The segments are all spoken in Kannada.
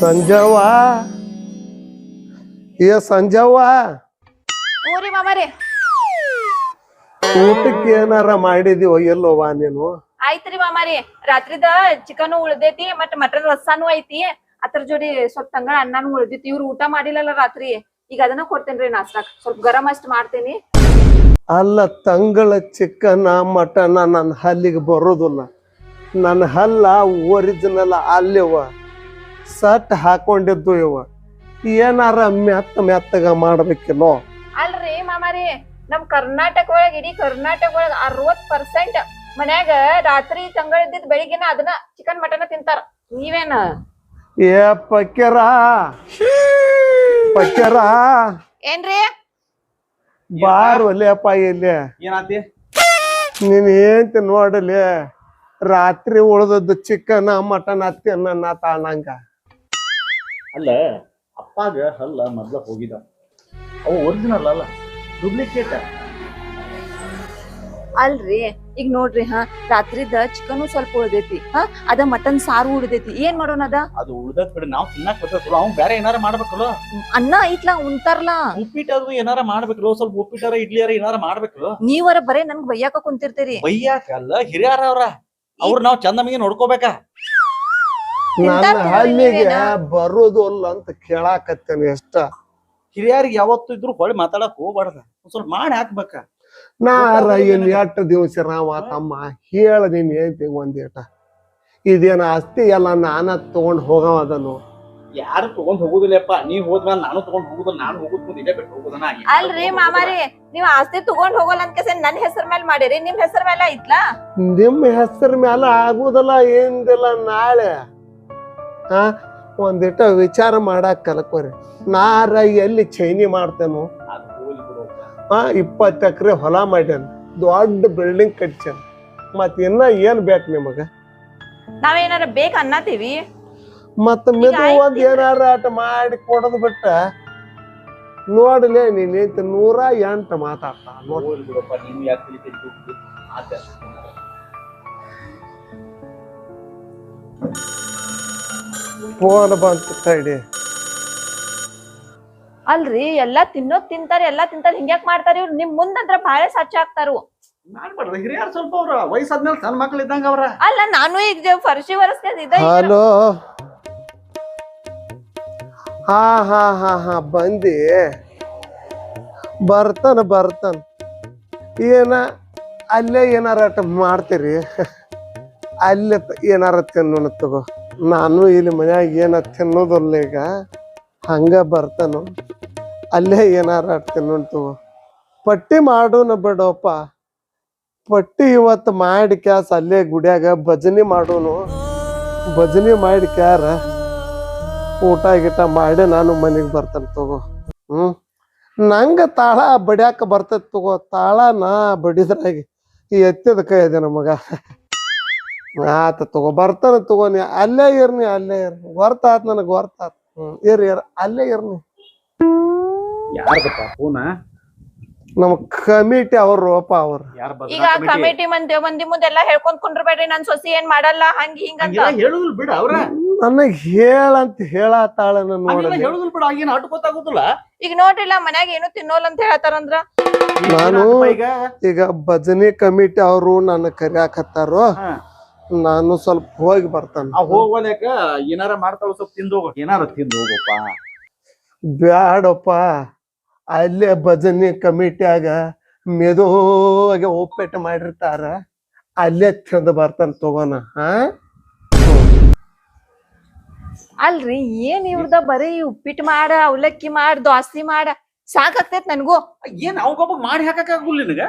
ಸಂಜವ್ವ? ಏ ಸಂಜವ್ವ? ಊರಿ ಮಾಮಾರಿ. ಊಟಕ್ಕೆ ಏನಾರ ಮಾಡಿದೀವ ಎಲ್ಲೋವಾ ನೀನು? ಆಯ್ತ್ರಿ ಮಾಮಾರಿ. ರಾತ್ರಿದ ಚಿಕನ್ ಉಳ್ದೈತಿ ಮತ್ತೆ ಮಟನ್ ರಸಾನು ಐತಿ. ಅದ್ರ ಜೋಡಿ ಸ್ವಲ್ಪ ತಂಗಳ ಅನ್ನನು ಉಳ್ದೈತಿ ಇವ್ರು ಊಟ ಮಾಡಿಲ್ಲಲ್ಲ ರಾತ್ರಿ. ಈಗ ಅದನ್ನ ಕೊಡ್ತೇನ್ರಿ ನಾಷ್ಟಾಕ್. ಸ್ವಲ್ಪ ಗರಂ ಅಷ್ಟ್ ಮಾಡ್ತೇನಿ. ಅಲ್ಲ ತಂಗಳ ಚಿಕನ್ ಮಟನ್ ನನ್ನ ಹಲ್ಲಿಗೆ ಬರೋದಿಲ್ಲ. ನನ್ನ ಹಲ್ಲ ಒರಿಜಿನಲ್ ಅಲ್ಲಿವ. ಸಟ್ ಹಾಕೊಂಡಿದ್ದು ಇವ. ಏನಾರ ಮೆತ್ತ ಮೆತ್ತಗ ಮಾಡ್ಬೇಕಿಲ್ಲೋ ಅಲ್ರಿ ಮಾಮಾರಿ ನಮ್ ಕರ್ನಾಟಕ ಒಳಗ ಇಡೀ ಕರ್ನಾಟಕ ಒಳಗ ಅರವತ್ ಪರ್ಸೆಂಟ್ ಮನ್ಯಾಗ ರಾತ್ರಿ ತಂಗಳ ಇದ್ದಿದ್ ಬೆಳಿಗ್ಗೆನ ಅದನ್ನ ಚಿಕನ್ ಮಟನ್ ತಿಂತಾರ. ನೀವೇನ? ಏ ಪಕ್ಯರ ಪಕ್ಯರ ಏನ್ರಿ? ಬಾರ್ ಒಲೆಯಪ್ಪ ಇಲ್ಲಿ. ಏನಾತಿ? ನೀನ್ ಏಂತ ನೋಡಲಿ? ರಾತ್ರಿ ಉಳ್ದದ್ದು ಚಿಕನ್ ಮಟನ್ ಅತ್ತಿ ಅನ್ನ ತಾಣಂಗ ಅಲ್ಲ ಅಪ್ಪಾಗ ಹಲ್ಲ ಮೊದ್ಲ ಹೋಗಿದ. ಅವು ಒರಿಜಿನಲ್ ಅಲ್ಲ ಡೂಪ್ಲಿಕೇಟ್ ಅಲ್ರಿ ಈಗ ನೋಡ್ರಿ ಹಾ ರಾತ್ರಿದ ಚಿಕನ್ ಸ್ವಲ್ಪ ಉಳ್ದೈತಿ ಹಾ ಅದ ಮಟನ್ ಸಾರು ಉಳ್ದೈತಿ ಏನ್ ಮಾಡೋಣ ಅದ? ಅದು ಉಳ್ದದ್ ಬಿಡ ನಾವು ತಿನ್ನಕ್ ಬರ್ತೈತಲ್ಲ ಅವ್ನ್ ಬೇರೆ ಏನಾರ ಮಾಡ್ಬೇಕಲ್ಲ? ಅನ್ನ ಐತ್ಲಾ ಉಂತಾರ್ಲಾ ಉಪ್ಪಿಟ್ಟು ಅದು ಏನಾರ ಮಾಡ್ಬೇಕಲ್ಲ ಸ್ವಲ್ಪ ಉಪ್ಪಿಟ್ಟಾರ ಇಡ್ಲಿಯಾರ ಏನಾರ ಮಾಡ್ಬೇಕಲ್ಲ? ನೀವರ ಬರೇ ನನ್ಗ್ ಬೈಯಾಕ ಕುಂತಿರ್ತೀರಿ. ಬೈಯಾಕಲ್ಲ ಹಿರಿಯಾರ ಅವ್ರ. ಅವ್ರ ನಾವ್ ಚಂದಮಿಗೆ ನೋಡ್ಕೋಬೇಕಾ? ನನ್ನ ಹಳ್ಳಿಗೆ? ಬರುದಿಲ್ಲ ಅಂತ ಕೇಳಾಕತ್ತೇನೆ ಎಷ್ಟ. ಹಿರಿಯರಿಗೆ ಯಾವತ್ತು ಇದ್ರು ಹೊಳಿ ಮಾತಾಡಕ್ ಹೋಗ್ಬಾರ್ದ. ಒಂದ್ ಸ್ವಲ್ಪ ಮಾಡಿ ಹಾಕ್ಬೇಕ. ನಾರ ಏನ್ ಎಷ್ಟು ದಿವಸ ನಾವ ತಮ್ಮ? ಹೇಳ ನೀನ್ ಹೇಳ್ತಿ ಒಂದೇಟ ಇದೇನ ಆಸ್ತಿ ಎಲ್ಲ ನಾನ ತಗೊಂಡ್ ಹೋಗವ ಅದನ್ನು? ಯಾರು ತಗೊಂಡ್ ಹೋಗುದಿಲ್ಲಪ್ಪ. ನೀವ್ ಹೋದ್ಮೇಲೆ ನಾನು ತಗೊಂಡ್ ಹೋಗುದಿಲ್ಲ ನಾನು ಹೋಗುದ್ ಮುಂದೆ ಇಲ್ಲೇ ಬಿಟ್ಟು ಹೋಗುದನ ಅಲ್ರಿ ಮಾಮಾರಿ ನೀವ್ ಆಸ್ತಿ ತಗೊಂಡ್ ಹೋಗಲ್ಲ ಅಂತ ಕೇಸ ನನ್ ಹೆಸರ ಮೇಲೆ ಮಾಡಿರಿ. ನಿಮ್ ಹೆಸರ ಮೇಲೆ ಐತ್ಲಾ? ನಿಮ್ ಹೆಸರ ಮೇಲೆ ಆಗುದಲ್ಲ ಏನಿಲ್ಲ ನಾಳೆ. ಹಾ ಒಂದಿಟ ವಿಚಾರ ಮಾಡಕ್ ಕಲ್ಕೋರಿ. ನಾರ ಎಲ್ಲಿ ಚೈನಿ ಮಾಡ್ತೇನು? ಹಾ ಇಪ್ಪತ್ತು ಎಕರೆ ಹೊಲ ಮಾಡ್ಯಾನ. ದೊಡ್ಡ ಬಿಲ್ಡಿಂಗ್ ಕಟ್ಸ್ಯಾನ ಮತ್ ಇನ್ನ ಏನ್ ಬೇಕು ನಿಮಗ? ನಾವೇನಾರ ಬೇಕ ಅನ್ನತೀವಿ? ಮತ್ತ ಮೆದು ಒಂದ್ ಏನಾರ ಆಟ ಮಾಡಿ ಕೊಡದ್ ಬಿಟ್ಟ ನೋಡ್ಲೆ ನೀನ್ ಐತಿ ನೂರ ಎಂಟು ಮಾತಾಡ್ತಾ. ನೋಡ್. ಫೋನ್ ಬಂತು ತಡಿ ಅಲ್ರಿ ಎಲ್ಲಾ ತಿನ್ನೋದ್ ತಿಂತಾರ ಎಲ್ಲಾ ತಿಂತಾರ ಹಿಂಗ್ಯಾಕ್ ಮಾಡ್ತಾರ ಇವ್ರು. ನಿಮ್ ಮುಂದಂದ್ರ ಬಾಳೆ ಸಚ್ಚ ಹಾಕ್ತಾರು ಮಾಡ್ಬಾರ್ದು ಹಿರಿಯರು ಸ್ವಲ್ಪ ಅವ್ರ. ವಯಸ್ಸಾದ್ಮೇಲೆ ಸಣ್ಣ ಮಕ್ಳು ಇದ್ದಂಗ ಅವ್ರ. ಅಲ್ಲ ನಾನು ಈಗ ಫರ್ಶಿ ವರ್ಷ ಇದ ಹಲೋ. ಹಾ ಹಾ ಹಾ ಹಾ ಬಂದಿ. ಬರ್ತಾನ ಬರ್ತಾನ. ಏನ ಅಲ್ಲೇ ಏನಾರ ಮಾಡ್ತೀರಿ? ಅಲ್ಲೇ ಏನಾರ ತಿನ್ನೋಣ ತಗೋ. ನಾನು ಇಲ್ಲಿ ಮನ್ಯಾಗ ಏನ ತಿನ್ನೋದಲ್ಲ ಈಗ, ಹಂಗ ಬರ್ತಾನು. ಅಲ್ಲೇ ಏನಾರ ತಿನ್ನುಂಟು ಪಟ್ಟಿ ಮಾಡೋಣ ಬಿಡಪ್ಪ. ಪಟ್ಟಿ ಇವತ್ತು ಮಾಡಿ ಕ್ಯಾಸ್ ಅಲ್ಲೇ ಗುಡಿಯಾಗ ಭಜನೆ ಮಾಡೋನು. ಭಜನೆ ಮಾಡಿ ಕ್ಯಾರ ಊಟ ಗೀಟ ಮಾಡಿ ನಾನು ಮನೆಗೆ ಬರ್ತೇನೆ ತಗೋ. ಹ್ಮ್? ನಂಗ ತಾಳ ಬಡಿಯಾಕ ಬರ್ತೈತಿ ತಗೋ. ತಾಳ ನಾ ಬಡಿದ್ರಾಗಿ ಎತ್ತಿದ ಕೈ ಇದೆ ನಮಗ. ಆತ ತಗೋ ಬರ್ತಾನ ತಗೋ ನೀ ಅಲ್ಲೇ ಇರ್ನಿ ಅಲ್ಲೇ ಇರ್ನಿ. ಗೊರ್ತಾತ್ ನನಗ್ ಗೊರ್ತಾತ್ ಹ್ಮ್ ಇರ್ ಇರ್ ಅಲ್ಲೇ ಇರ್ನಿ. ಯಾರ್ದಪ್ಪ ಫೋನ ನಮ್ ಕಮಿಟಿ ಅವ್ರು ಅಪ್ಪ ಅವ್ರು. ಯಾರ ಈಗ ಕಮಿಟಿ? ಮಂದಿ ಮಂದಿ ಮುಂದೆ ಎಲ್ಲಾ ಹೇಳ್ಕೊಂಡ್ ಕುಂಡ್ರಬೇಡ್ರಿ ನನ್ ಸೊಸಿ ಏನ್ ಮಾಡಲ್ಲ ಹಂಗ ಹಿಂಗ ಹೇಳುದಿಲ್ಲ ಬಿಡ ಅವ್ರ. ನನಗ್ ಹೇಳಂತ ಹೇಳತ್ತಾಳ ಹಂಗೆಲ್ಲ ನೋಡಲಿ ಹೇಳುದಿಲ್ಲ ಬಿಡ ಆಗೇನ್ ಆಟ ಗೊತ್ತಾಗುದಿಲ್ಲ ಈಗ ನೋಡ್ರಿಲ್ಲ ಮನ್ಯಾಗ ಏನು ತಿನ್ನೋಲ್ಲ ಅಂತ ಹೇಳ್ತಾರಂದ್ರ ನಾನು ಈಗ? ಈಗ ಭಜನೆ ಕಮಿಟಿ ಅವರು ನನ್ನ ಕರ್ಯಾಕತ್ತಾರೋ ಹಾ. ನಾನು ಸ್ವಲ್ಪ ಹೋಗಿ ಬರ್ತಾನೆ. ಆ ಹೋಗ್ವಲ್ಯಾಕ ಏನಾರ ಮಾಡ್ತಾಳ ಸ್ವಲ್ಪ ತಿಂದು ಹೋಗ. ಏನಾರ ತಿಂದು ಹೋಗಪ್ಪ. ಬ್ಯಾಡಪ್ಪ. ಅಲ್ಲೇ ಭಜನೆ ಕಮಿಟಿಯಾಗ ಮೆದುವಾಗಿ ಉಪ್ಪಿಟ್ಟು ಮಾಡಿರ್ತಾರ. ಅಲ್ಲೇ ತಿಂದು ಬರ್ತಾನೆ ತಗೋನ ಹಾ ಅಲ್ರಿ ಏನ್ ಇವ್ರದ ಬರೀ ಉಪ್ಪಿಟ್ಟು ಮಾಡ ಅವಲಕ್ಕಿ ಮಾಡ ದೋಸ್ತಿ ಮಾಡ. ಸಾಕಾಗ್ತೈತ್ ನನ್ಗೂ. ಏನ್ ಅವಗೊಬ್ಬ ಮಾಡಿ ಹಾಕಕ್ ಆಗುಲ್ಲ ನಿನಗ?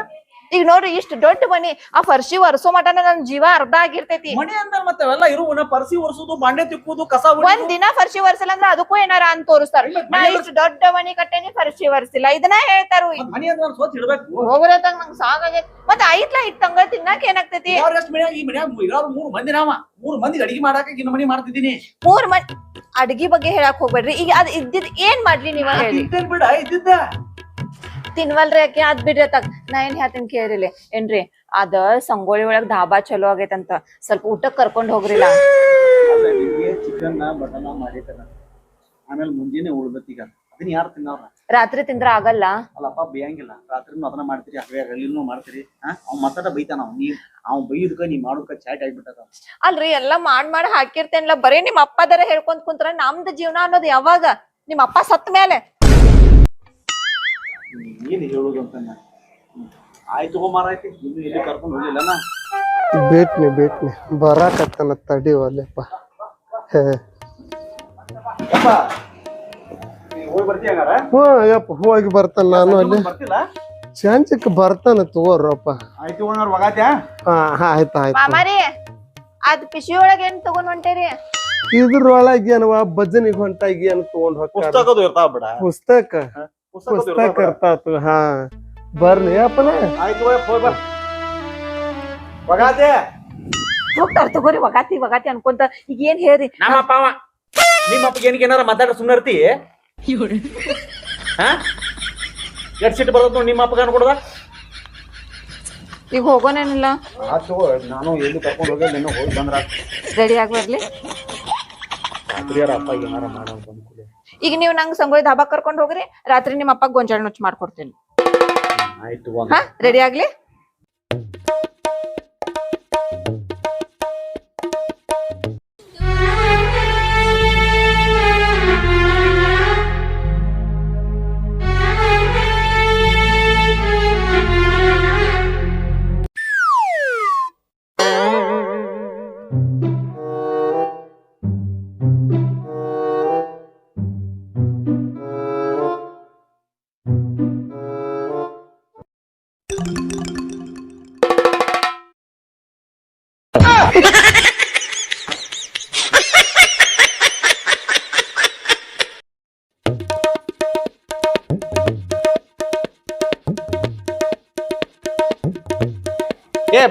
ಈಗ ನೋಡ್ರಿ ಇಷ್ಟ ದೊಡ್ಡ ಮನಿ ಆ ಪರ್ಸಿ ವರ್ಸೋ ಮಟನ ನನ್ ಜೀವ ಅರ್ಧ ಆಗಿರ್ತೈತಿ. ಮನೆ ಅಂದ್ರ ಮತ್ತೆ ಅವೆಲ್ಲ ಇರುವನ ಪರ್ಸಿ ಒರ್ಸುದು ಬಾಂಡೆ ತಿಕ್ಕುದು ಕಸ. ಒಂದ್ ದಿನ ಪರ್ಸಿ ಒರೆಸಲ್ಲ ಅಂದ್ರ ಅದಕ್ಕೂ ಏನಾರ ಅಂತ ತೋರಿಸ್ತಾರ. ನಾ ಇಷ್ಟ ದೊಡ್ಡ ಮನಿ ಕಟ್ಟೇನಿ ಪರ್ಸಿ ಒರೆಸಿಲ್ಲ. ಇದನ್ನ ಹೇಳ್ತಾರು ಮನಿ ಅಂದ್ರ ಸ್ವಚ್ಛ ಇಡಬೇಕು. ಹೋಗ್ರತಂಗ ನಂಗ್ ಆಗೈತಿ ಮತ್ತೆ ಐತ್ಲಾ ಇಟ್ ತಂಗ ತಿನ್ನಕ್ ಏನಾಗ್ತೈತಿ? ಯಾರ್ ಎಷ್ಟ್ ಮನ್ಯಾಗ ಈ ಮನ್ಯಾಗ ಇರೋರು ಮೂರ್ ಮಂದಿ ನಾವ ಮೂರು ಮಂದಿ ಅಡಿಗೆ ಮಾಡಾಕ ಇನ್ನ ಮನಿ ಮಾಡ್ತಿದ್ದೀನಿ. ಮೂರ್ ಮಂದಿ ಅಡಿಗೆ ಬಗ್ಗೆ ಹೇಳಕ್ ಹೋಗ್ಬೇಡ್ರಿ. ಈಗ ಅದ್ ಇದ್ದಿದ್ ಏನ್ ಮಾಡ್ಲಿ ನೀವ್ ಹೇಳಿ. ಬಿಡ ಇದ್ದಿದ್ದ. ತಿನ್ವಲ್ರಿ ಯಾಕೆ ಅದ್ ಬಿಡ್ರಿ ತಗ್. ನಾ ಏನ್ ಹೇಳ್ತೀನಿ ಕೇಳಿರಿ. ಏನ್ರಿ ಅದ ಸಂಗೋಳಿ ಒಳಗ್ ಧಾಬಾ ಚಲೋ ಆಗೈತಂತ. ಸ್ವಲ್ಪ ಊಟಕ್ ಕರ್ಕೊಂಡ್ ಹೋಗ್ರಿಲ್ಲ. ಚಿಕನ್ ಮಟನ್ ಮಾಡಿದ್ದಾನ ಆಮೇಲೆ ಮುಂಜಾನೆ ಉಳ್ದತ್ ಈಗ. ಅದನ್ನ ಯಾರು ತಿನ್ನವ್ರ ರಾತ್ರಿ ತಿಂದ್ರ ಆಗಲ್ಲ. ಅಲ್ಲಪ್ಪ ಬೇಯಂಗಿಲ್ಲ. ರಾತ್ರಿನೂ ಅದನ್ನ ಮಾಡ್ತೀರಿ ಹಗಲೇ ಹಗಲಿನೂ ಮಾಡ್ತೀರಿ ಅವ್ನ್ ಮಾತಾಡ ಬೈತಾನ ಅವ್ ನೀ ಅವ್ ಬೈದಕ್ಕ ನೀ ಮಾಡೋಕ ಚಾಟ್ ಆಗ್ಬಿಟ್ಟದ ಅಲ್ರಿ ಎಲ್ಲಾ ಮಾಡ್ ಮಾಡಿ ಹಾಕಿರ್ತೇನಲ್ಲ ಬರೀ ನಿಮ್ ಅಪ್ಪದರ ಹೇಳ್ಕೊಂತ ಕುಂತ್ರ ನಮ್ದು ಜೀವನ ಅನ್ನೋದು ಯಾವಾಗ? ನಿಮ್ ಅಪ್ಪ ಸತ್ ಮೇಲೆ. ಏನ್ ಹೇಳುದು ಅಂತ. ಆಯ್ತು ಆಯ್ತು ಇನ್ನು ಎಲ್ಲಿ ಕರ್ಕೊಂಡು ಹೋಗಿಲ್ಲನ? ಬೇಟ್ನಿ ಬೇಟ್ನಿ. ಬರಾಕತ್ತನ ತಡಿ ಒಲೆಪ್ಪ. ಹೇ. ಯಪ್ಪ ನೀ ಹೋಗಿ ಬರ್ತೀಯ ಹಂಗಾರ? ಹ್ಞೂ ಯಪ್ಪ ಹೋಗಿ ಬರ್ತಾನ ನಾನು ಅಲ್ಲಿ. ಬರ್ತಿಲ್ಲ? ಚಂಚಕ್ ಬರ್ತಾನ ತಗೋರಪ್ಪ. ಆಯ್ತು ಹಂಗಾರ ಒಗಾತ್ಯಾ ಹಾ ಆಯ್ತು ಆಯ್ತು. ಮಾಮಾರಿ ಅದ್ ಪಿಶಿ ಒಳಗ ಏನ್ ತಗೊಂಡ್ ಹೊಂಟೇರಿ? ಇದ್ರೊಳಗೆ ಏನವ ಭಜನಿಗೆ ಹೊಂಟಾಗಿ ಏನು ತಗೊಂಡ್ ಹೋಗ್ತಾರ? ಪುಸ್ತಕದು ಇರ್ತಾವ ಬಿಡ. ಪುಸ್ತಕ? ಪುಸ್ತಕ ಇರ್ತಾವ ಬಿಡ. ಇರ್ತಾತು ಹಾ. ಬರ್ಲಿ ಅಪ್ಪನ ಆಯ್ತು ಹೋಯ್ ಹೋಯ್ ಬಾ. ಒಗಾತೆ. ಹೋಗ್ತಾರ ತಗೋರಿ ವಗಾತಿ ವಗಾತಿ ಅನ್ಕೊಂತ. ಈಗ ಏನ್ ಹೇಳ್ರಿ? ನಮ್ಮ ಅಪ್ಪ ಅವ. ನಿಮ್ಮ ಅಪ್ಪಗೆ ಏನಕ್ಕೆ ಏನಾರ ಮಾತಾಡ ಸುಮ್ಮನೆ ಇರ್ತಿ? ಹಾ? ಎಷ್ಟ್ ಸಿಟ್ಟು ಬರ್ತದ ನೋಡಿ ನಿಮ್ಮ ಅಪ್ಪಗ ಅನ್ಕೊಡದ? ಈಗ ಹೋಗೋನೇನಿಲ್ಲ. ಆತು ನಾನು ಎಲ್ಲಿ ಕರ್ಕೊಂಡು ಹೋಗಿ ನಿನ್ನ ಹೋಗಿ ಬಂದ್ರ ರೆಡಿ ಆಗಿ ಬರ್ಲಿ. ರಾತ್ರಿಯಾರ ಅಪ್ಪ ಏನಾರ ಮಾಡೋ ಬಂದ್ಕೂಲೆ ಈಗ ನೀವು ನಂಗ್ ಸಂಗೋಯ್ ಧಾಬಾ ಕರ್ಕೊಂಡು ಹೋಗ್ರಿ ರಾತ್ರಿ ನಿಮ್ಮ ಅಪ್ಪ ಗೊಂಜಾಳ ನುಚ್ಚು ಮಾಡ್ಕೊಡ್ತೀನಿ. ಆಯ್ತು ಹಾ ರೆಡಿ ಆಗ್ಲಿ?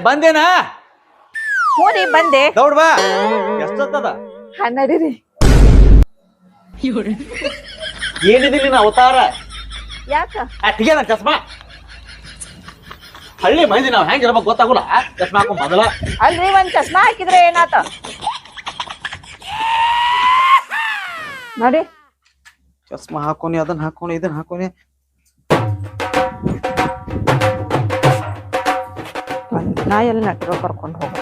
ಬಂದೇನಾ? ಹ್ಞೂ ರೀ ಬಂದೆ. ದೌಡ್ ಬಾ. ಎಷ್ಟೊತ್ತದ? ಹಾ ನಡೀರಿ ಏನಿದೆ ನಿನ್ನ ಅವತಾರ? ಯಾಕ? ತೆಗಿಯದ ಚಸ್ಮಾ. ಹಳ್ಳಿ ಮಂದಿ ನಾವ್ ಹೆಂಗ್ ಇರ್ಬೇಕು ಗೊತ್ತಾಗುಲ್ಲ. ಚಸ್ಮಾ ಹಾಕೋ ಮೊದಲ. ಅಲ್ರಿ ಒಂದ್ ಚಸ್ಮಾ ಹಾಕಿದ್ರೆ ಏನಾತ? ನೋಡಿ. ಚಸ್ಮಾ ಹಾಕೋನಿ ಅದನ್ನ ಹಾಕೋನಿ ಇದನ್ನ ಹಾಕೋನಿ ನಾ ಎಲ್ಲಿ ನಟ್ಟಿರೋ ಕರ್ಕೊಂಡು ಹೋಗ.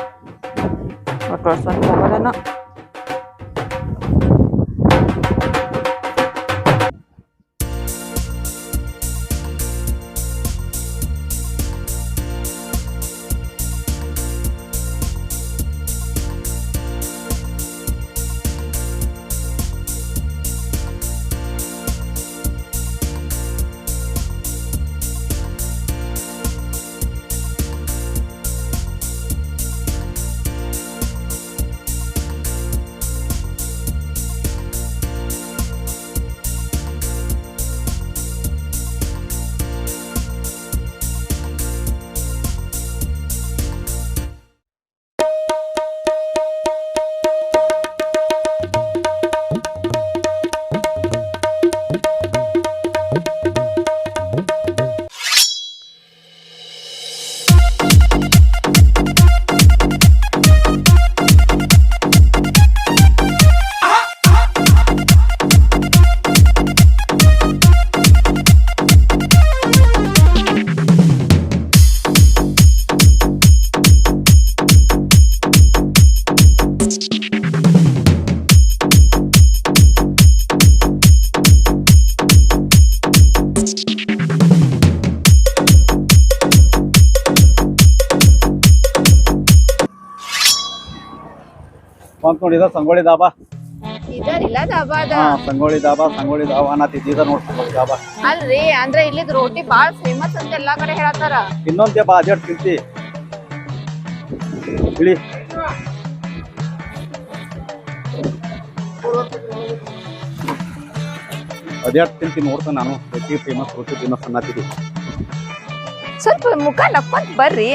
ಒಟ್ಟು ಹೋಗೋದೇನ. ಬಂತ್ ನೋಡಿ ಇದ ಸಂಗೊಳ್ಳಿ ದಾಬಾ ಇದರಿಲ್ಲ ಧಾಬಾ ಅದ. ಹಾ ಸಂಗೊಳ್ಳಿ ದಾಬಾ ಸಂಗೊಳ್ಳಿ ದಾಬಾ ಅನ್ನತ್ತಿದ್ದ ಇದ ನೋಡ್ ಸಂಗೊಳ್ಳಿ ದಾಬಾ ಅಲ್ರಿ ಅಂದ್ರೆ ಇಲ್ಲಿದ್ ರೋಟಿ ಬಾಳ್ ಫೇಮಸ್ ಅಂತ ಎಲ್ಲಾ ಕಡೆ ಹೇಳತ್ತಾರ. ಇನ್ನೊಂದ್ ಬಾ ಅದೇಟ್ ತಿಂತಿ. ಇಳಿ. ಅದೇಟ್ ತಿಂತಿ ನೋಡ್ತಾನೆ ನಾನು. ರೊಟ್ಟಿ ಫೇಮಸ್ ರೊಟ್ಟಿ ಫೇಮಸ್ ಅನ್ನತ್ತಿದ್ದಿ ಸ್ವಲ್ಪ ಮುಖ ನಕ್ಕೊಂತ ಬರ್ರಿ.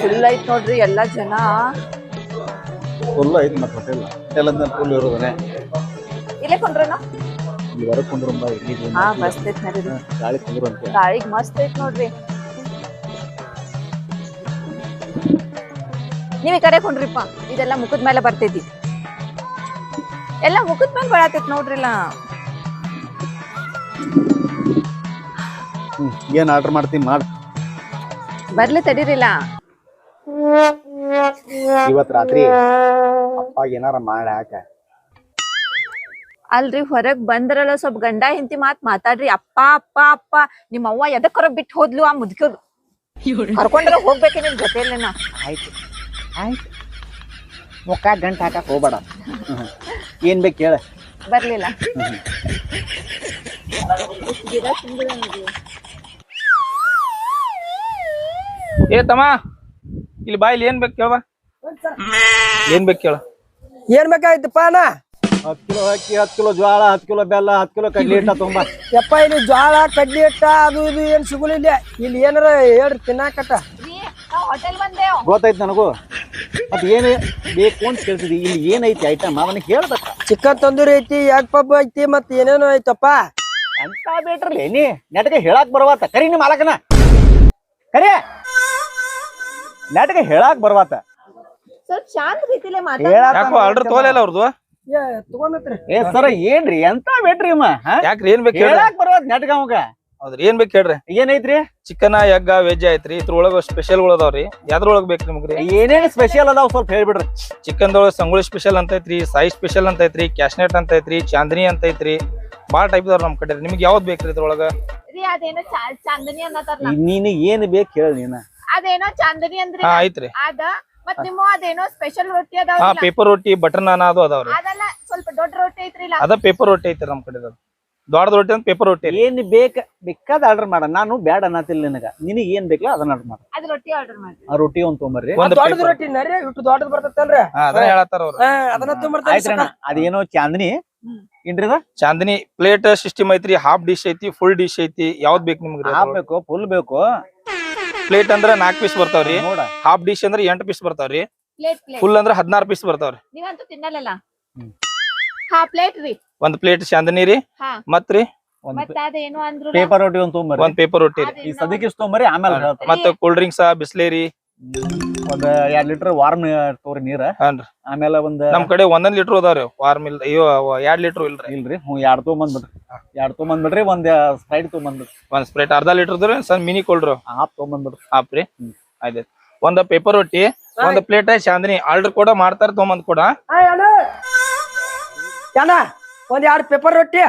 ಫುಲ್ ಐತ್ ನೋಡ್ರಿ ಎಲ್ಲಾ ಜನ. ಫುಲ್ ಐತ್ ಮತ್ತೆ ಹೋಟೆಲ್ ಹೋಟೆಲ್ ಅಂದ್ರೆ ಫುಲ್ ಇರೋದನೆ ಇಲ್ಲೇ ಕೊಂಡ್ರನ? ಇಲ್ಲಿ ಹೊರಗೆ ಕುಂದ್ರಂಬ ಇಲ್ಲಿ ಹಾ ಮಸ್ತ್ ಐತ್ ನೋಡ್ರಿ. ಗಾಳಿ ಕುಂದ್ರು ಅಂತ. ಗಾಳಿಗ್ ಮಸ್ತ್ ಐತ್ ನೋಡ್ರಿ. ನೀವ್ ಈ ಕಡೆ ಕೊಂಡ್ರಿಪ್ಪ ಇದೆಲ್ಲ ಮುಖದ ಮೇಲೆ ಬರ್ತೈತಿ. ಎಲ್ಲ ಮುಖದ ಮೇಲೆ ಬರತೈತಿ ನೋಡ್ರಿಲ್ಲ. ಏನ್ ಆರ್ಡರ್ ಮಾಡ್ತೀನಿ ಮಾಡ್ ಬರ್ಲಿ ತಡೀರಿಲ್ಲ. ಇವತ್ ರಾತ್ರಿ ಏನಾರ ಮಾಡಾಕ ಅಲ್ರಿ ಹೊರಗ್ ಬಂದ್ರಲ್ಲ ಸ್ವಲ್ಪ ಗಂಡ ಹೆಂಡತಿ ಮಾತ್ ಮಾತಾಡ್ರಿ. ಅಪ್ಪ ಅಪ್ಪ ಅಪ್ಪ ನಿಮ್ಮ ಅವ್ವ ಎದಕ್ಕರ ಬಿಟ್ಟು ಹೋದ್ಲು ಆ ಮುದ್ಕರು? ಕರ್ಕೊಂಡ್ರ ಹೋಗ್ಬೇಕೆ ನಿಮ್ ಜೊತೆಯಲ್ಲೇನ? ಆಯ್ತು ಆಯ್ತು. ಮುಖ ಗಂಟು ಹಾಕಕ್ ಹೋಗ್ಬೇಡ. ಏನ್ ಬೇಕು ಕೇಳ. ಬರ್ಲಿಲ್ಲ. ಏ ತಮ್ಮ ಇಲ್ಲಿ ಬಾ ಇಲ್ಲಿ ಏನ್ ಬೇಕು ಕೇಳ ಏನ್ ಬೇಕು ಕೇಳ. ಏನ್ ಬೇಕಾಯ್ತಪ್ಪ ಪಾನ ಹತ್ತು ಕಿಲೋ ಅಕ್ಕಿ ಹತ್ತು ಕಿಲೋ ಜ್ವಾಳ ಹತ್ತು ಕಿಲೋ ಬೆಲ್ಲ ಹತ್ತು ಕಿಲೋ ಕಡ್ಲಿ ಹಿಟ್ಟ ತೊಂಬ. ಯಪ್ಪ ಇಲ್ಲಿ ಜ್ವಾಳ ಕಡ್ಲಿ ಹಿಟ್ಟ ಅದು ಇದು ಏನ್ ಸಿಗುಲಿಲ್ಲ. ಇಲ್ಲಿ ಏನಾರ ಹೇಳ್ರಿ ತಿನ್ನಾಕಟ್ಟ. ಗೊತ್ತಾಯ್ತು ಗೊತ್ತೈತಿ ನನಗೂ. ಮತ್ ಏನ್ ಬೇಕು ಅಂತ ಕೇಳ್ತಿದ್ವಿ ಇಲ್ಲಿ ಏನೈತಿ ಐಟಮ್ ಅವನಿಗೆ ಹೇಳ್ಬೇಕ. ಚಿಕನ್ ತಂದೂರಿ ಐತಿ ಎಗ್ ಪಬ್ ಐತಿ ಮತ್ತೆ ಏನೇನೋ ಐತಪ್ಪ. ಅಂತ ಬೇಟ್ರಿ ನೀ ನೆಟ್ಗೆ ಹೇಳಾಕ್ ಬರುವತ್ತ ಕರಿ ನಿಮ್ಮ ಮಾಲಕನ. ಕರಿ. ನಾಟಕ ಹೇಳಾಕ್ ಬರ್ವಾತ. ಸ್ವಲ್ಪ ಶಾಂತ ರೀತಿಲೇ ಹೇಳಾಕ ಯಾಕೋ ಆರ್ಡರ್ ತಗೋಲಿಲ್ಲ ಅವ್ರದ್ದು ಏ ತಗೊಂಡತ್ರಿ. ಏ ಸರ ಏನ್ರಿ? ಎಂತ ಬೇಟ್ರಿ ಅಮ್ಮ ಯಾಕ್ರಿ ಏನ್ ಬೇಕು ಹೇಳ್ರಿ? ಹೇಳಾಕ್ ಬರ್ವಾತ ನೆಟ್ಗ ಅವಾಗ. ಹೌದ್ರಿ ಏನ್ ಬೇಕು ಹೇಳ್ರಿ? ಏನೈತ್ರಿ? ಚಿಕನ್ ಎಗ್ ವೆಜ್ ಐತ್ರಿ. ಇದ್ರೊಳಗ ಸ್ಪೆಷಲ್ಗಳು ಅದಾವ್ರಿ. ಯಾವ್ದ್ರೊಳಗ್ ಬೇಕು ನಿಮ್ಗ್ರಿ? ಏನೇನ್ ಸ್ಪೆಷಲ್ ಅದಾವ ಸ್ವಲ್ಪ ಹೇಳ್ಬಿಡ್ರಿ. ಚಿಕನ್ ದೊಳಗ ಸಂಗೊಳ್ಳಿ ಸ್ಪೆಷಲ್ ಅಂತ ಐತ್ರಿ ಸಾಯಿ ಸ್ಪೆಷಲ್ ಅಂತ ಐತ್ರಿ ಕ್ಯಾಶ್ನೆಟ್ ಅಂತ ಐತ್ರಿ ಚಾಂದಿನಿ ಅಂತ ಐತ್ರಿ. ಬಾಳ ಟೈಪ್ ಅದಾವ್ರಿ ನಮ್ ಕಡೆ ನಿಮ್ಗೆ ಯಾವ್ದು ಬೇಕ್ರಿ ಇದ್ರೊಳಗ? ರೀ ಅದೇನೋ ಚಾ- ಚಾಂದನಿ ಅನ್ನತಾರಲ್ಲ ನೀನು ಏನ್ ಬೇಕು ಹೇಳ ನೀನ. ಅದೇನೋ ಚಾಂದನಿ ಅಂದ್ರೆ ಹಾ ಐತ್ರಿ ಅದ ಮತ್ ನಿಮ್ಮ ಅದೇನೋ ಸ್ಪೆಷಲ್ ರೊಟ್ಟಿ ಹಾ ಅದಾವಲ್ಲ ಪೇಪರ್ ರೊಟ್ಟಿ ಬಟರ್ ನಾನ್ ಅದು ಅದಾವ್ರಿ. ಅದೆಲ್ಲ ಸ್ವಲ್ಪ ದೊಡ್ಡ ರೊಟ್ಟಿ ಐತ್ರಿ ಅದ ಪೇಪರ್ ರೊಟ್ಟಿ ಐತ್ರಿ ನಮ್ ಕಡೆ ದೊಡ್ಡದ ರೊಟ್ಟಿ ಅಂತ ಪೇಪರ್ ರೊಟ್ಟಿ ರೀ. ಏನ್ ಬೇಕ ಬೇಕಾದ ಆರ್ಡರ್ ಮಾಡ. ನಾನು ಬ್ಯಾಡ ಅನ್ನತಿಲ್ಲ ನಿನಗ. ನಿನಗೆ ಏನ್ ಬೇಕಲ್ಲ ಅದನ್ನ ಆರ್ಡರ್ ಮಾಡ. ಅದ್ ರೊಟ್ಟಿ ಆರ್ಡರ್ ಮಾಡ್ರಿ ಆ ರೊಟ್ಟಿ ಒಂದ್ ತೊಂಬರ್ರಿ ಒಂದ್ ದೊಡ್ಡ paper- ರೊಟ್ಟಿ ನರಿ ಇಟ್ಟು ದೊಡ್ಡದ್ ಬರ್ತೈತಲ್ರಿ ಹಾ ಅದನ್ನ ಹೇಳತ್ತಾರ ಅವ್ರು. ಹಾ ಅದನ್ನ ಆಯ್ತ್ರಿ ಅಣ್ಣ. ಅದೇನೋ ಚಾಂದಿನಿ. ಏನ್ರಿ ಅದ ಚಾಂದಿನಿ ಪ್ಲೇಟ್ ಸಿಸ್ಟಮ್ ಐತ್ರಿ ಹಾಫ್ ಡಿಶ್ ಐತಿ ಫುಲ್ ಡಿಶ್ ಐತಿ ಯಾವ್ದ್ ಬೇಕು ನಿಮ್ಗೆ ಹಾಫ್ ಬೇಕು ಫುಲ್ ಬೇಕು. ಪ್ಲೇಟ್ ಅಂದ್ರ ನಾಲ್ಕು ಪೀಸ್ ಬರ್ತಾವ್ರಿ. ನೋಡ. ಹಾಫ್ ಡಿಶ್ ಅಂದ್ರೆ ಎಂಟ್ ಪೀಸ್ ಬರ್ತಾವ್ರಿ. ಪ್ಲೇಟ್ ಪ್ಲೇಟ್ ಫುಲ್ ಅಂದ್ರ ಹದಿನಾರು ಪೀಸ್ ಬರ್ತಾವ್ರಿ. ನೀವಂತೂ ತಿನ್ನಲ್ಲ ಹ್ಮ್. ಹಾ ಪ್ಲೇಟ್ ರೀ. ಒಂದ್ ಪ್ಲೇಟ್ ಚಾಂದಿನಿ ರೀ. ಹಾ. ಮತ್ರಿ ಒಂದ್ ಮತ್ತ ಅದೇನು ಅಂದ್ರು ಪೇಪರ್ ರೊಟ್ಟಿ ಒಂದ್ ತೊಗೊಂಬರ್ರಿ. ಒಂದ್ ಪೇಪರ್ ರೊಟ್ಟಿ ರೀ. ಈ ಸದ್ಯಕ್ಕೆ ಇಷ್ಟ ತೊಗೊಂಬರ್ರಿ ಆಮೇಲೆ ಹೇಳ್ತೀನಿ. ಮತ್ತ ಕೂಲ್ ಡ್ರಿಂಕ್ಸ್ ಬಿಸ್ಲೇರಿ. ಒಂದ್ ಎರಡ್ ಲೀಟರ್ ವಾರ್ಮ್ ತೋರಿ ನೀರ. ಹಾನ್ರಿ ಆಮೇಲೆ ಒಂದ್ ನಮ್ ಕಡೆ ಒಂದೊಂದ್ ಲೀಟರ್ ಅದಾವ್ರಿ ವಾರ್ಮ್ ಇಲ್ ಅಯ್ಯೋ ಎರಡ್ ಲೀಟರ್ ಇಲ್ರಿ. ಇಲ್ರಿ ಹ್ಞೂ ಎರಡ್ ತೊಗೊಂಬಂದ್ಬಿಡ್ರಿ ಎರಡ್ ತೊಗೊಂಬಂದ್ಬಿಡ್ರಿ ಒಂದ್ ಸ್ಪ್ರೈಟ್ ತೊಗೊಂಬಂದ್ಬಿಡ್ರಿ ಒಂದ್ ಸ್ಪ್ರೇಟ್ ಅರ್ಧ ಲೀಟರ್ ಸಣ್ಣ ಮಿನಿ ಕೊಡ್ರಿ ಹಾಪ್ ತೊಗೊಂಬಂದ್ಬಿಡ್ರಿ ಹಾಪ್ರಿ ಹ್ಮ್. ಆಯ್ತು ಒಂದ್ ಪೇಪರ್ ರೊಟ್ಟಿ ಒಂದ್ ಪ್ಲೇಟ್ ಚಾಂದಿನಿ ಆರ್ಡರ್ ಕೂಡ ಮಾಡ್ತಾರ ತೊಗೊಂಬಂದ್ ಕೂಡ. ಒಂದ್ ಎರಡ್ ಪೇಪರ್ ರೊಟ್ಟಿ?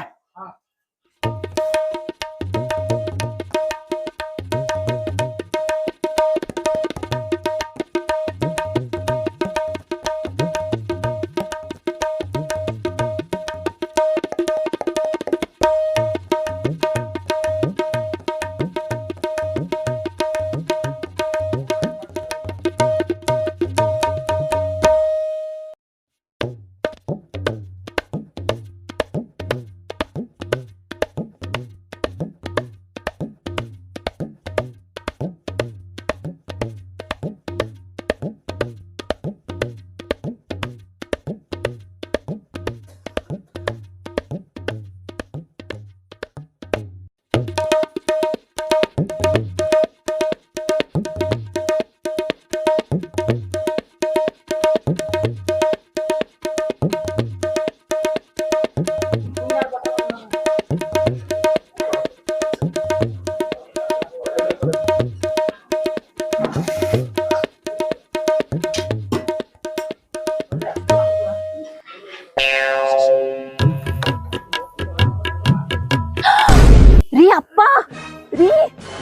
ರೀ?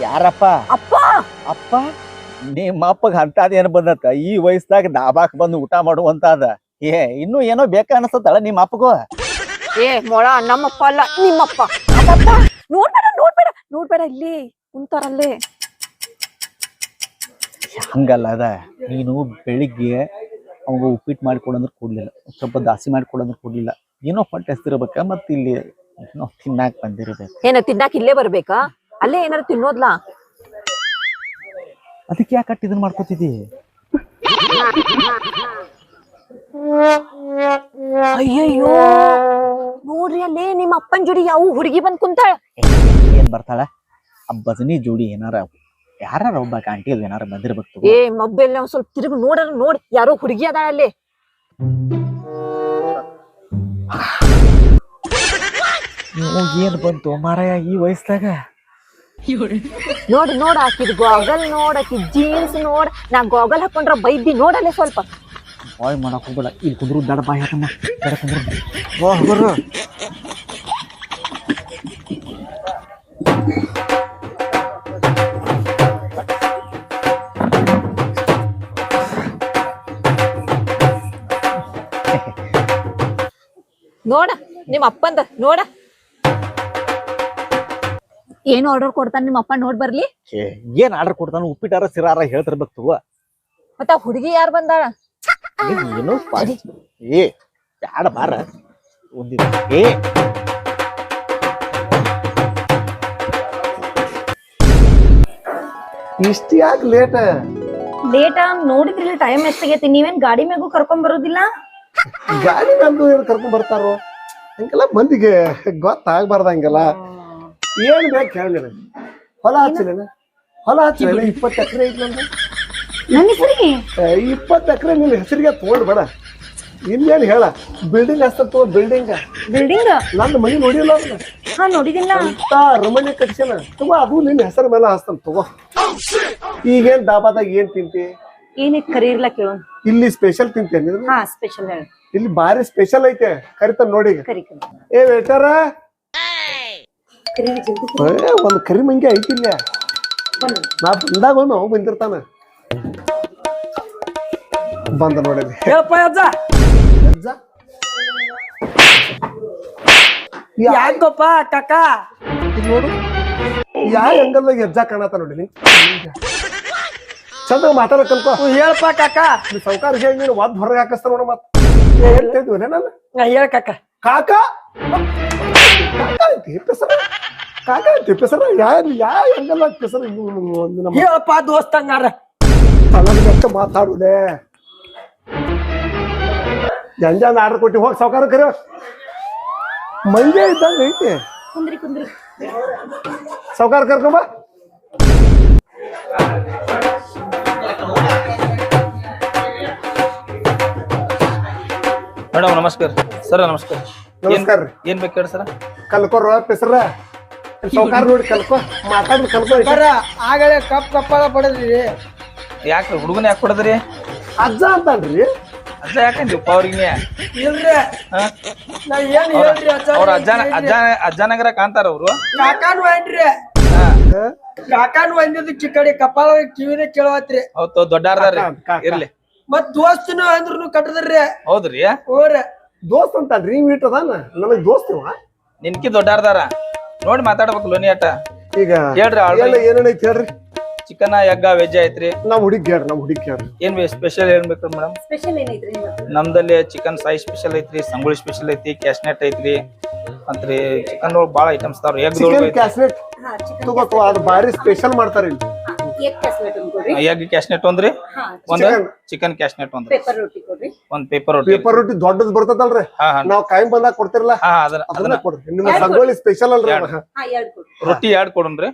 ಯಾರಪ್ಪ? ಅಪ್ಪ! ಅಪ್ಪ? ನಿಮ್ಮ ಅಪ್ಪಗ ಅಂತದೇನು ಏನ್ ಬಂದತ್ತ? ಈ ವಯಸ್ಸಾಗ ಡಾಬಾಕ್ ಬಂದು ಊಟ ಮಾಡುವಂತಾದ. ಏ ಇನ್ನು ಏನೋ ಬೇಕ ಅನಸ್ತಲ್ಲ ನಿಮ್ಮ ಅಪ್ಪಗೂ? ಏ ಮೊಳ ನಮ್ಮಪ್ಪ ಅಲ್ಲ ನಿಮ್ಮಪ್ಪ. ನೋಡ್ಬೇಡ ನೋಡ್ಬೇಡ ನೋಡ್ಬೇಡ ಇಲ್ಲಿ ಕುಂತಾರಲ್ಲೇ. ಹಂಗಲ್ಲ ಅದ. ನೀನು ಬೆಳಿಗ್ಗೆ ಅವಾಗ ಉಪ್ಪಿಟ್ಟು ಮಾಡಿಕೊಡಂದ್ರೆ ಕೊಡ್ಲಿಲ್ಲ. ಸ್ವಲ್ಪ ದಾಸಿ ಮಾಡಿಕೊಡಂದ್ರೆ ಕೊಡ್ಲಿಲ್ಲ. ಏನೋ ಹೊಟ್ಟೆ ಹಸ್ತಿರ್ಬೇಕ ಮತ್ತ ಇಲ್ಲಿ ಏನೋ ತಿನ್ನಾಕ್ ಬಂದಿರಬೇಕು ಏನೋ ತಿನ್ನಾಕ ಇಲ್ಲೇ ಬರ್ಬೇಕಾ? ಅಲ್ಲೇ ಏನಾರು ತಿನ್ನೋದ್ಲಾ? ಅದಕ್ಕೆ ಯಾಕೆ ಕಟ್ಟಿ ಇದನ್ನ ಮಾಡ್ಕೋತಿದ್ದಿ? ಅಯ್ಯಯ್ಯೋ ನೋಡ್ರಿ ಅಲ್ಲೇ ನಿಮ್ಮ ಅಪ್ಪನ ಜೋಡಿ ಯಾವ ಹುಡುಗಿ ಬಂದ್ ಕುಂತಾಳ. ಏನ್ ಬರ್ತಾಳ? ಆ ಬಜನಿ ಜೋಡಿ ಏನಾರ ಯಾರ ಒಬ್ಬ ಕಾಂಟಿ ಅದು ಏನಾರ ಬಂದಿರ್ಬೇಕು ಏ ಮೊಬೈಲ್ ಒಂದ್ ಸ್ವಲ್ಪ ತಿರುಗಿ ನೋಡ್ರ ನೋಡ್ ಯಾರೋ ಹುಡುಗಿ ಅದಾಳ ಅಲ್ಲಿ. ಏನ್ ಬಂತು ಮಾರಾಯ ಈ ವಯಸ್ಸಾಗ? ನೋಡ್ ನೋಡ್ ಆಕಿದ್ ಗಾಗಲ್ ನೋಡ್ ಆಕಿ ಜೀನ್ಸ್ ನೋಡ್. ನಾ ಗಾಗಲ್ ಹಾಕೊಂಡ್ರ ಬೈದಿ ನೋಡಲ್ಲ ಸ್ವಲ್ಪ. ಬಾಯ್ ಮಾಡಕ್ ಹೋಗ್ಬೇಡ. ಇಲ್ಲಿ ಕುಂದ್ರು ದಡ ಬಾಯ್ ಹಾಕಮ್ಮ. ದಡ ಕುಂದ್ರು. ನೋಡ ನಿಮ್ಮ ಅಪ್ಪಂದ ನೋಡ. ಏನ್ ಆರ್ಡರ್ ಕೊಡ್ತಾನ ನಿಮ್ಮ ಅಪ್ಪ ನೋಡ್ ಬರ್ಲಿ. ಏ, ಏನ್ ಆರ್ಡರ್ ಕೊಡ್ತಾನ ಉಪ್ಪಿಟ್ಟಾರ ಸಿರಾರ ಹೇಳ್ತಿರ್ಬೇಕು ತಗೋ. ಮತ್ತ ಹುಡುಗಿ ಯಾರ್ ಬಂದಾಳ? ಏನ್ ಏ ಯಾಡ ಬಾರ. ಒಂದಿನ. ಏ. ಇಷ್ಟ ಯಾಕೆ ಲೇಟ್ ಲೇಟ್ ನೋಡಿದ್ರಿಲ್ಲ ಟೈಮ್ ಎಷ್ಟಾಗೈತಿ ನೀವೇನ್ ಗಾಡಿ ಮ್ಯಾಗೂ ಕರ್ಕೊಂಡ್ ಬರೋದಿಲ್ಲ? ಗಾಡಿ ಬಂದು ಕರ್ಕೊಂಡ್ ಬರ್ತಾರೋ? ಹಂಗೆಲ್ಲ ಮಂದಿಗೆ ಗೊತ್ತಾಗ್ಬಾರ್ದ ಹಂಗೆಲ್ಲ. ಏನ್ ಬೇಕು ಕೇಳಿದ್ರೆ ಹೊಲ ಹಚ್ಚಲೇನ ಹೊಲ ಹಚ್ಚಲೇನ ಇಪ್ಪತ್ತು ಎಕರೆ ಐತಿ ನಂದು ನನ್ನ ಹೆಸರಿಗೆ? ಇಪ್ಪತ್ತು ಎಕರೆ ನಿನ್ನ ಹೆಸರಿಗೆ ತೋಡ್ ಬೇಡ ಇನ್ನೇನು ಹೇಳ? ಬಿಲ್ಡಿಂಗ್ ಅಷ್ಟ ತಗೋ ಬಿಲ್ಡಿಂಗ್ ಬಿಲ್ಡಿಂಗ್ ನನ್ನ ಮನಿ ನೋಡಿಲ್ಲ ಹಾ ನೋಡಿದಿಲ್ಲ. ಅಂತ ರಮಣಿ ಕಟ್ಸ್ಯಾನ. ತಗೋ ಅದು ನಿನ್ನ ಹೆಸರ ಮೇಲೆ ಹಾಸ್ತಾನ ತಗೋ. ಈಗೇನ್ ಡಾಬಾದಾಗ ಏನ್ ತಿಂತಿ? ಏನಿತ್ ಕರೀರ್ಲ ಕೇಳ. ಇಲ್ಲಿ ಸ್ಪೆಷಲ್ ತಿಂತೇನೆ ಹಾ ಸ್ಪೆಷಲ್ ಹೇಳಿ. ಇಲ್ಲಿ ಭಾರಿ ಸ್ಪೆಷಲ್ ಐತೆ. ಕರಿತಾನ ನೋಡಿ ಈಗ. ಕರಿ ಕರಿ. ಏ ವೇಟರ ಒಂದ್ ಕರಿ ಮಂಗಿ ಐತಿ ಇಲ್ಲ. ನಾ ಬಂದಾಗ ನಾವು ಬಂದಿರ್ತಾನ. ಬಂದ ನೋಡಲಿ ಹೇಳಪ್ಪ ಅಜ್ಜ. ಅಜ್ಜ? ಯಾ ಯಾಕಪ್ಪ ಕಕ್ಕ ನೋಡು. ಯಾ ಹೆಂಗಲ್ದಾಗ ಹೆಜ್ಜ ಕಾಣತ ನೋಡಿ ನಿಂಗೆ ಚಂದ ಮಾತಾಡಕ್ ಕಲ್ಕೋ ಹೇಳಪ್ಪ ಕಾಕ. ನೀ ಸಾವ್ಕಾರ ಹೇಳಿ ನೀನು ಒದ್ ಹೊರಗೆ ಹಾಕಿಸ್ತಾರ ನೋಡ ಮತ್ತೆ. ಹೇಳ್ತಾ ಇದ್ವಿ ನಾನು ಹೇಳ ಕಾಕ. ಕಾಕ? ಕಾಕ ಐತಿ ಹೆಸರ ಕಾಕ ಐತಿ ಹೆಸರ ಯಾ ಯಾ ಅಂಗಲ್ದಾಗ ಹೆಸರು ಒಂದು ನಮ್ಮ ಹೇಳಪ್ಪ ದೋಸ್ತ ಹಂಗಾರ ತಲೆಗೆ ಮಾತಾಡುದೆ? ಜಂಜಾನ ಆರ್ಡರ್ ಕೊಟ್ಟು ಹೋಗಿ ಸಾವುಕಾರ ಕರಿ. ಮಂಜೆ ಇದ್ದಂಗ ಐತಿ. ಕುಂದ್ರಿ ಕುಂದ್ರಿ. ಸಾವುಕಾರ ಕರ್ಕೊಂಬ. ಮೇಡಮ್ ನಮಸ್ಕಾರ. ಸರ್ ನಮಸ್ಕಾರ. ನಮಸ್ಕಾರ ರೀ. ಏನ್ ಬೇಕು ಹೇಳಿ ಸರ್? ಕಲ್ಕೋರ ಪೆಸರ. ಸೌಕಾರ ನೋಡಿ ಕಲ್ಕೋ. ಮಾತಾಡಿ ಕಲ್ಕೋ ಸರ ಆಗಲೇ ಕಪ್ ಕಪ್ಪಳ ಪಡೆದ್ರಿ. ಯಾಕ್ರಿ ಹುಡುಗನ ಯಾಕೆ ಕೊಡದ್ರಿ? ಅಜ್ಜ ಅಂತನ್ರಿ. ಅಜ್ಜ ಯಾಕಂದ್ರಿ ಉಪ್ಪ ಅವ್ರಿಗೆ ಇಲ್ರಿ. ನಾ ಏನ್ ಹೇಳ್ರಿ ಅಜ್ಜ ಅವ್ರ ಅಜ್ಜನ ಅಜ್ಜ ಅಜ್ಜನಗರ ಕಾಂತಾರ ಅವ್ರು? ಕಾಕಾನು ಏನ್ರಿ ಕಾಕಾನು ಒಂದಿದ್ದಕ್ಕೆ ಈ ಕಡೆ ಕಪಾಲ ಕಿವಿನ ಕೇಳವತ್ರಿ. ಹೌದು ದೊಡ್ಡಾರ್ದಾರ್ರಿ. ಇರ್ಲಿ. ಮತ್ ದೋಸ್ತನು ಅಂದ್ರೂ ಕಟ್ಟದ್ರಿ ಹೌದ್ರಿ? ಹೋರಿ ದೋಸ್ತ್ ಅಂತ ಇವ್ ಇಟ್ ಅದಾನ? ನನಗ್ ದೋಸ್ತ ಇವ? ನಿನ್ಕಿ ದೊಡ್ಡಾರ್ದಾರ. ನೋಡಿ ಮಾತಾಡ್ಬೇಕು ಲೋನಿ ಆಟ. ಈಗ ಹೇಳ್ರಿ ಹೇಳ್ರಿ? ಚಿಕನ್ ಎಗ್ಗ ವೆಜ್ ಐತ್ರಿ. ನಮ್ ಹುಡುಗಿ ಹೇಳ್ರಿ ನಮ್ ಹುಡುಗಿ ಹೇಳ್ರಿ ಏನ್ ಸ್ಪೆಷಲ್ ಏನ್ ಬೇಕು ಮೇಡಮ್ ಸ್ಪೆಷಲ್ ಏನೈತ್ರಿ ನಿಮ್ದು? ನಮ್ದಲ್ಲಿ ಚಿಕನ್ ಸಾಯಿ ಸ್ಪೆಷಲ್ ಐತ್ರಿ ಸಂಗುಳಿ ಸ್ಪೆಷಲ್ ಐತಿ ಕ್ಯಾಶ್ನೆಟ್ ಐತ್ರಿ. ಅಂತ್ರಿ ಚಿಕನ್ ಒಳಗ್ ಬಾಳ ಐಟಮ್ಸ್ ಅದಾವ್ರಿ. ಎಗ್ ಚಿಕನ್ ಕ್ಯಾಸ್ನೆಟ್ ಹಾ ಚಿಕನ್ ತಗೋತು ಅದು ಭಾರಿ ಸ್ಪೆಷಲ್ ಮಾಡ್ತಾರ ಇಲ್ಲಿ. ಎಗ್ ಕ್ಯಾಶ್ನೆಟ್ ಒಂದ್ರಿ? ಹಾ ಒಂದ್. ಚಿಕನ್ ಕ್ಯಾಶ್ನೆಟ್ ಒಂದ್ರಿ. ಪೆಪ್ಪರ್ ರೊಟ್ಟಿ ಕೊಡ್ರಿ. ಒಂದ್ ಪೇಪರ್ ರೊಟ್ಟಿ ಪೇಪರ್ ರೊಟ್ಟಿ ದೊಡ್ಡದ್ ಬರ್ತದಲ್ರಿ? ನಾವ್ ಕಾಯಿ ಬಂದಾಗ ಕೊಡ್ತಿರಲ್ಲ ಹಾ ಅದನ್ನ ಕೊಡ್ರಿ. ನಿಮ್ಮ ಸಂಗೊಳ್ಳಿ ಸ್ಪೆಷಲ್ ಅಲ್ರಿ ರೊಟ್ಟಿ ಎರಡ್ ಕೊಡನ್ರಿ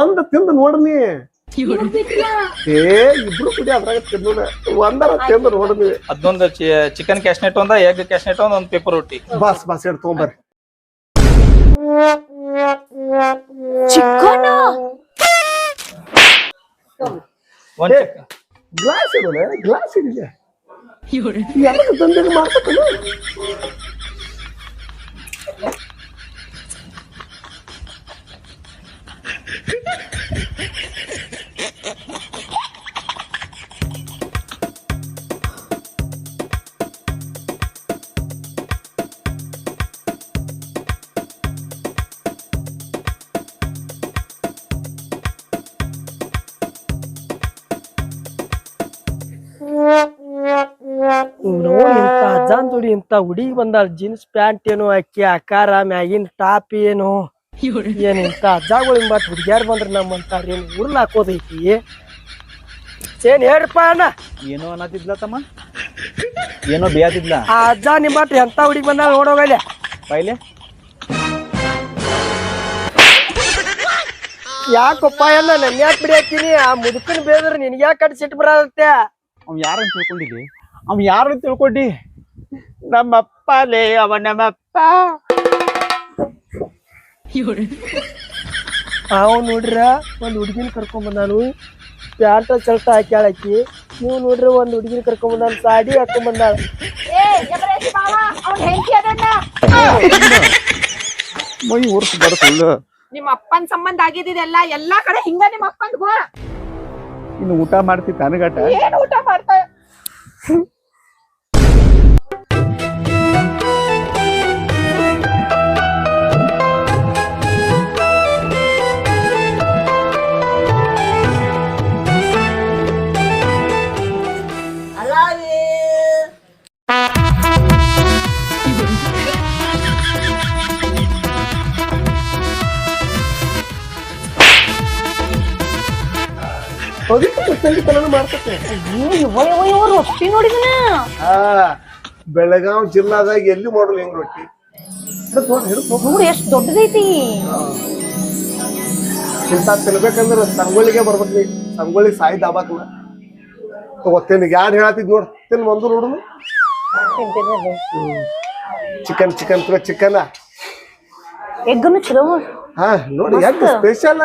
ಒಂದ್ ತಿಂದು ಬೇಕಿಲ್ಲ ಏ ಇಬ್ರು ಕುಡಿ ಅದ್ರಾಗ ತಿನ್ನೋಣ ಒಂದರ ತಿಂದು ನೋಡ್ನಿ ಅದೊಂದು ಚಿಕನ್ ಕ್ಯಾಶ್ನೆಟ್ ಒಂದ ಎಗ್ ಕ್ಯಾಶ್ನೆಟ್ ಒಂದ್ ಒಂದ್ ಪೇಪರ್ ರೊಟ್ಟಿ ಬಸ್ ಬಸ್ ಎರಡು ತಗೊಂಬರ್ರಿ ಚಿಕ್ಕಣ್ಣ ಒಂದ್ ಗ್ಲಾಸ್ ಇಡೋಣ ಗ್ಲಾಸ್ ಇಡಿದೆ ಎಲ್ಲ ತಂದೆ ಮಾಡ್ತಾನ ನೋಡಿ ಜೋಡಿ ಇಂತ ಹುಡುಗಿ ಬಂದಾಳ ಜೀನ್ಸ್ ಪ್ಯಾಂಟ್ ಏನು ಅಕ್ಕಿ ಆಕಾರ ಮ್ಯಾಗಿನ್ ಟಾಪ್ ಏನು. ಏನ್ ಇಂತ ಅಜ್ಜಾಗಳು ಇಂಬಟ್ ಹುಡುಗ್ಯಾರ್ ಬಂದ್ರ ನಮ್ಮಂತಾರ ಏನ್ ಉರ್ಲ್ ಹಾಕೋದೈತಿ? ಏನ್ ಹೇಳ್ರಪ್ಪ ಅಣ್ಣ? ಏನೋ ಅನ್ನತಿದ್ಲ ತಮ್ಮ ಏನೋ ಬೇಯತಿದ್ಲ? ಆ ಅಜ್ಜ ನಿಮ್ಮಟ್ ಎಂತ ಹುಡುಗಿ ಬಂದಾಳ ನೋಡೋಗಲ್ಲ ಪೈಲೆ? ಯಾಕಪ್ಪ ಎಲ್ಲ ನನ್ನ ಯಾಕೆ ಬಿಡಿಯಾಕಿನಿ? ಆ ಮುದುಕನ್ ಬೇದ್ರ ನಿನ್ಗೆ ಯಾಕೆ ಕಟ್ ಸಿಟ್ಟು ಬರತ್ತೆ ಅವ್ ಯಾರಂತ ತಿಳ್ಕೊಂಡಿದ್ದಿ? ಅವ್ ಯಾರಂತ ತಿಳ್ಕೊಂಡಿ ನಮ್ಮಪ್ಪಲೇ ಅವ ನಮ್ಮಪ್ಪ. ಅವ ನೋಡ್ರ ಒಂದ್ ಹುಡುಗಿನ ಕರ್ಕೊಂಡ್ ಬಂದಾನು. ಪ್ಯಾಂಟ ಚಲ್ಟ ಹಾಕಿ ನೀವು ನೋಡ್ರಿ ಒಂದ್ ಹುಡುಗಿನ ಕರ್ಕೊಂಡ್ ಬಂದಾನ ಸಾಡಿ ಹಾಕೊಂಡ್ ಬಂದಾಳ. ನಿಮ್ ಮೈ ಉರ್ಸ್ ನಿಮ್ಮ ಅಪ್ಪನ್ ಸಂಬಂಧ ಆಗಿದ್ದೆಲ್ಲ ಎಲ್ಲಾ ಕಡೆ ಹಿಂಗ ನಿಮ್ಮ ಅಪ್ಪನ್ ಗೋ ಇನ್ನು ಊಟ ಮಾಡ್ತಿ ತನಗಟ ಏನ್ ಊಟ ಮಾಡ್ತಾ ಅದಕ್ಕೆ ಸಂಗೀತನ ಮಾಡ್ತೈತೆ ರೊಟ್ಟಿ ನೋಡಿದನ ಬೆಳಗಾವ್ ಜಿಲ್ಲಾದಾಗ ಎಲ್ಲಿ ಮಾಡಲು ಹೆಂಗ್ ರೊಟ್ಟಿ? ನೋಡಿ ಎಷ್ಟ್ ದೊಡ್ಡದೈತಿ. ಇಂಥ ತಿನ್ಬೇಕಂದ್ರ ಸಂಗೊಳ್ಳಿಗೆ ಬರ್ಬೇಕು ನೀ ಸಂಗೊಳ್ಳಿ ಸಾಯಿ ದಾಬಾಕ ಗೊತ್ತೇನು ಯಾರು ಹೇಳತ್ತಿದ್ ನೋಡ್. ತಿನ್ ಒಂದು ನೋಡು ಚಿಕನ್ ಚಿಕನ್ ಚಿಕನ್? ಎಗ್ಗನು ಚಲೋ ಹಾ ನೋಡಿ ಎಗ್ ಸ್ಪೆಷಲ್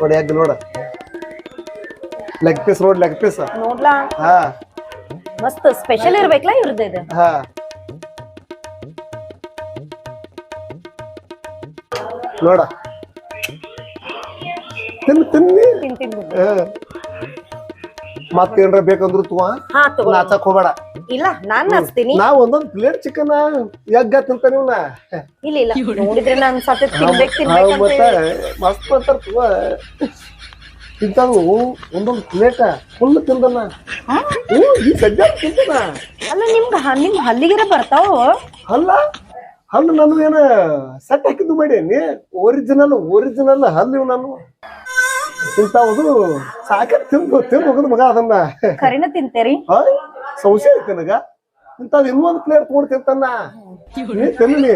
ನೋಡಿ ಎಗ್ ನೋಡ. Leg piece road leg piece ನೋಡ್ಲಾ? ಹಾ. ಮಸ್ತ್ ಸ್ಪೆಷಲ್ ಇರ್ಬೇಕಲ್ಲ ಇವ್ರದ್ದು ಇದು? ಹಾ. ನೋಡ. ತಿನ್ ತಿನ್ನಿ. ತಿಂತೀನಿ ಹಾ. ಮತ್ತೇನ್ರ ಬೇಕಂದ್ರು ತುವ ಹಾ ತಗೋ. ನಾಚಕ್ ಹೋಗ್ಬೇಡ. ಇಲ್ಲ ನಾನ್ ನಾಚ್ತೀನಿ ನಾ ಒಂದೊಂದ್ ಪ್ಲೇಟ್ ಚಿಕನ್ ಎಗ್ಗ ತಿಂತ ನೀವ್ನ ಇಲ್ಲ ಇಲ್ಲ. ನೋಡಿದ್ರೆ ನಾನು ಸತ ತಿನ್ಬೇಕು ತಿನ್ಬೇಕು ಅಂತ ಮತ್ತ ಮಸ್ತ್ ಅಂತಾರ ತುವ ಇಂತಾವು ಒಂದೊಂದು ಪ್ಲೇಟ ಫುಲ್ ತಿಂದನ. ಈ ಸದ್ಯ ತಿಂದನ. ಅಲ್ಲ ನಿಮ್ಗೆ ನಿಮ್ ಹಲ್ಲಿಗೆರ ಬರ್ತಾವ? ಹಲ್ಲ ಹಲ್ಲು ನಾನು ಏನ ಸೆಟ್ ಹಾಕಿದ್ದು ಮಾಡೇನಿ ಒರಿಜಿನಲ್ ಒರಿಜಿನಲ್ ಹಲ್ಲು ನಾನು. ತಿಂತಾವದು ಸಾಕ ತಿಂದು ತಿಂದು ಹೋಗುದು ಮಗ ಅದನ್ನ. ಕರಿನ ತಿಂತೇರಿ? ಸಂಶಯ ಐತೆ ನನಗ. ಇಂಥದ್ದು ಇನ್ನೊಂದು ಪ್ಲೇಟ್ ತೊಗೊಂಡು ತಿಂತಾನ ನೀ ತಿನ್ನು ನೀ.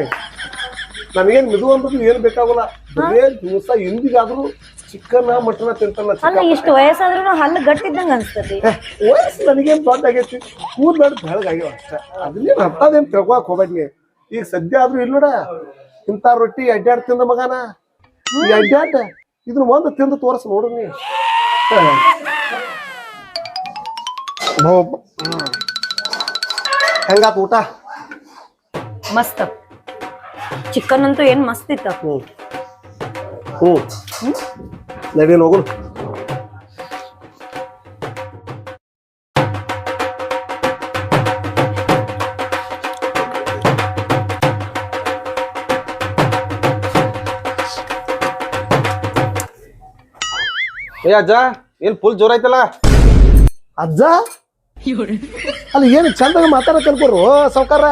ನನಗೇನ್ ಮಿದು ಅಂದ್ರೂ ಏನ್ ಬೇಕಾಗಲ್ಲ. ಬರೇ ದಿವಸ ಎಂದಿಗಾದ್ರೂ ಚಿಕನ್ ಮಟನ್ ತಿಂತಾನ ಅಲ್ಲ ಇಷ್ಟು ವಯಸ್ಸಾದ್ರೂ ಹಲ್ಲು ಗಟ್ಟಿದ್ದಂಗ ಅನ್ಸ್ತತಿ ವಯಸ್ಸು ನನಗೇನ್ ದೊಡ್ಡ ಆಗೈತಿ? ಕೂದಲಾಡ್ ಬೆಳಗಾಗ್ಯಾವ ಅಷ್ಟೇ. ಅದನ್ನೇನ್ ಅಂತದೇನ್ ತಿಳ್ಕೊಳಕ್ ಹೋಗ್ಬೇಡಿ ನೀ ಈಗ ಸದ್ಯ ಆದ್ರೂ ಇಲ್ಲ ಇಂಥ ರೊಟ್ಟಿ ಅಡ್ಡಾಡ್ ತಿಂದ ಮಗನ? ಈ ಅಡ್ಡಾಟ ಇದ್ರ ಒಂದು ತಿಂದು ತೋರ್ಸು ನೋಡು ನೀ. ಹೆಂಗಾತ ಊಟ? ಮಸ್ತ್. ಚಿಕನ್ ಅಂತೂ ಏನ್ ಮಸ್ತ್ ಇತ್ತ? ಹ್ಮ್. ಹ್ಮ್. ನಡಿ ಹೋಗುಣ ಏ ಅಜ್ಜ ಏನ್ ಫುಲ್ ಜೋರ್ ಐತಲ್ಲ ಅಜ್ಜ? ಅಲ್ಲಿ ಏನು ಚಂದಾಗ ಮಾತಾಡಕ್ ಅನ್ಕೋರು ಸಾವ್ಕಾರ.